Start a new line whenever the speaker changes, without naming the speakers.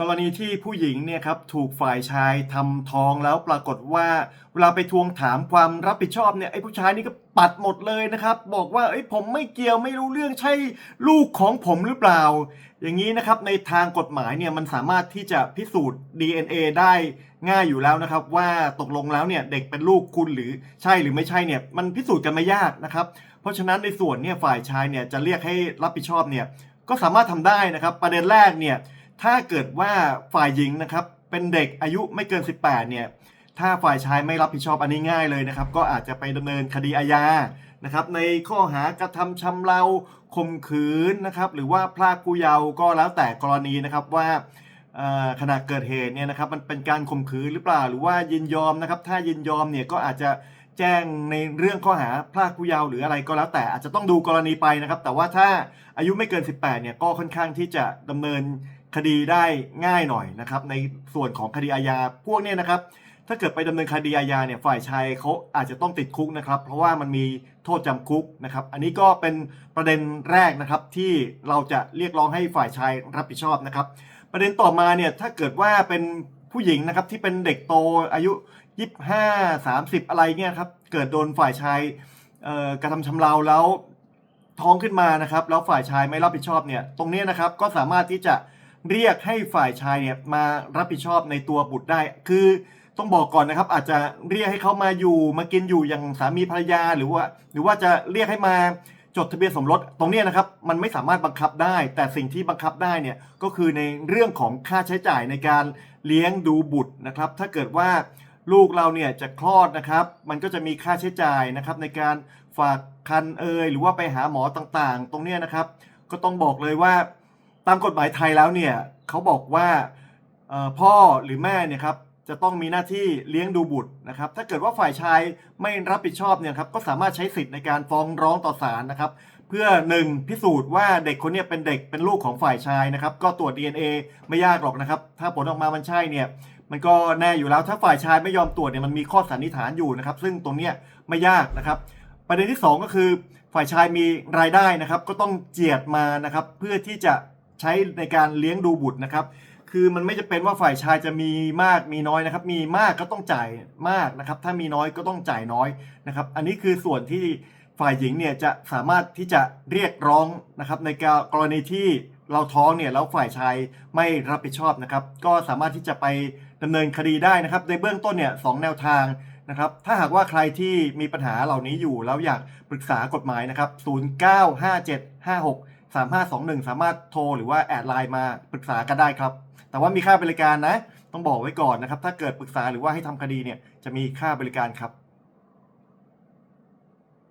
กรณีที่ผู้หญิงเนี่ยครับถูกฝ่ายชายทำท้องแล้วปรากฏว่าเวลาไปทวงถามความรับผิดชอบเนี่ยไอ้ผู้ชายนี่ก็ปัดหมดเลยนะครับ บอกว่าเอ้ผมไม่เกี่ยวไม่รู้เรื่องใช่ลูกของผมหรือเปล่า อย่างนี้นะครับในทางกฎหมายเนี่ยมันสามารถที่จะพิสูจน์ DNA ได้ง่ายอยู่แล้วนะครับ ว่าตกลงแล้วเนี่ยเด็กเป็นลูกคุณหรือใช่หรือไม่ใช่เนี่ยมันพิสูจน์กันไม่ยากนะครับ เพราะฉะนั้นในส่วนเนี่ยฝ่ายชายเนี่ยจะเรียกให้รับผิดชอบเนี่ยก็สามารถทำได้นะครับ ประเด็นแรกเนี่ย ถ้าเกิดว่าฝ่ายหญิงนะครับเป็นเด็กอายุไม่เกิน 18 เนี่ย ถ้าฝ่ายชายไม่รับผิดชอบอันนี้ง่ายเลยนะครับ ก็อาจจะไปดำเนินคดีอาญานะครับ ในข้อหากระทำชำเราข่มขืนนะครับ หรือว่าพรากผู้เยาว์ก็แล้วแต่กรณีนะครับว่าขณะเกิดเหตุเนี่ยนะครับมันเป็นการข่มขืนหรือเปล่า หรือว่ายินยอมนะครับ ถ้ายินยอมเนี่ยก็อาจจะแจ้งในเรื่องข้อหาพรากผู้เยาว์หรืออะไรก็แล้วแต่อาจจะต้องดูกรณีไปนะครับ แต่ว่าถ้าอายุไม่เกิน 18 เนี่ยก็ค่อนข้างที่จะดำเนิน คดีได้ง่ายหน่อยนะครับ ในส่วนของคดีอาญาพวกเนี้นะครับ ถ้าเกิดไปดำเนินคดีอาญาเนี่ยฝ่ายชายเขาอาจจะต้องติดคุกนะครับ เพราะว่ามันมีโทษจำคุกนะครับ อันนี้ก็เป็นประเด็นแรกนะครับที่เราจะเรียกร้องให้ฝ่ายชายรับผิดชอบนะครับ ประเด็นต่อมาเนี่ยถ้าเกิดว่าเป็นผู้หญิงนะครับที่เป็นเด็กโตอายุ25 30 อะไรเงี้ยครับเกิดโดนฝ่ายชายกระทำชำเราแล้วท้องขึ้นมานะครับ แล้วฝ่ายชายไม่รับผิดชอบเนี่ย ตรงนี้นะครับก็สามารถที่จะ เรียกให้ฝ่ายชายเนี่ยมารับผิดชอบในตัวบุตรได้ คือต้องบอกก่อนนะครับ อาจจะเรียกให้เขามาอยู่มากินอยู่อย่างสามีภรรยาหรือว่า หรือว่าจะเรียกให้มาจดทะเบียนสมรสตรงนี้นะครับมันไม่สามารถบังคับได้ แต่สิ่งที่บังคับได้เนี่ยก็คือในเรื่องของค่าใช้จ่ายในการเลี้ยงดูบุตรนะครับ ถ้าเกิดว่าลูกเราเนี่ยจะคลอดนะครับ มันก็จะมีค่าใช้จ่ายนะครับ ในการฝากคันเอยหรือว่าไปหาหมอต่างๆ ตรงนี้นะครับ ก็ต้องบอกเลยว่า ตามกฎหมายไทยแล้วเนี่ยเขาบอกว่าพ่อหรือแม่เนี่ยครับจะต้องมีหน้าที่เลี้ยงดูบุตรนะครับ ถ้าเกิดว่าฝ่ายชายไม่รับผิดชอบเนี่ยครับก็สามารถใช้สิทธิ์ในการฟ้องร้องต่อศาลนะครับ เพื่อหนึ่งพิสูจน์ว่าเด็กคนนี้เป็นเด็กเป็นลูกของฝ่ายชายนะครับ ก็ตรวจ DNA ไม่ยากหรอกนะครับ ถ้าผลออกมามันใช่เนี่ยมันก็แน่อยู่แล้วถ้าฝ่ายชายไม่ยอมตรวจเนี่ยมันมีข้อสันนิษฐานอยู่นะครับ ซึ่งตรงเนี้ยไม่ยากนะครับ ประเด็นที่ 2 ก็คือ ฝ่ายชายมีรายได้นะครับ ก็ต้องเจียดมานะครับ เพื่อที่จะ ใช้ในการเลี้ยงดูบุตรนะครับ คือมันไม่จะเป็นว่าฝ่ายชายจะมีมากมีน้อยนะครับ มีมากก็ต้องจ่ายมากนะครับ ถ้ามีน้อยก็ต้องจ่ายน้อยนะครับ อันนี้คือส่วนที่ฝ่ายหญิงเนี่ยจะสามารถที่จะเรียกร้องนะครับ ในกรณีที่เราท้องเนี่ยแล้วฝ่ายชายไม่รับผิดชอบนะครับ ก็สามารถที่จะไปดำเนินคดีได้นะครับ ในเบื้องต้นเนี่ยสองแนวทางนะครับ ถ้าหากว่าใครที่มีปัญหาเหล่านี้อยู่แล้วอยากปรึกษากฎหมายนะครับ 095756 3521 สามารถโทรหรือว่าแอดไลน์มาปรึกษากันได้ครับ แต่ว่ามีค่าบริการนะ ต้องบอกไว้ก่อนนะครับ ถ้าเกิดปรึกษาหรือว่าให้ทำคดีเนี่ยจะมีค่าบริการครับ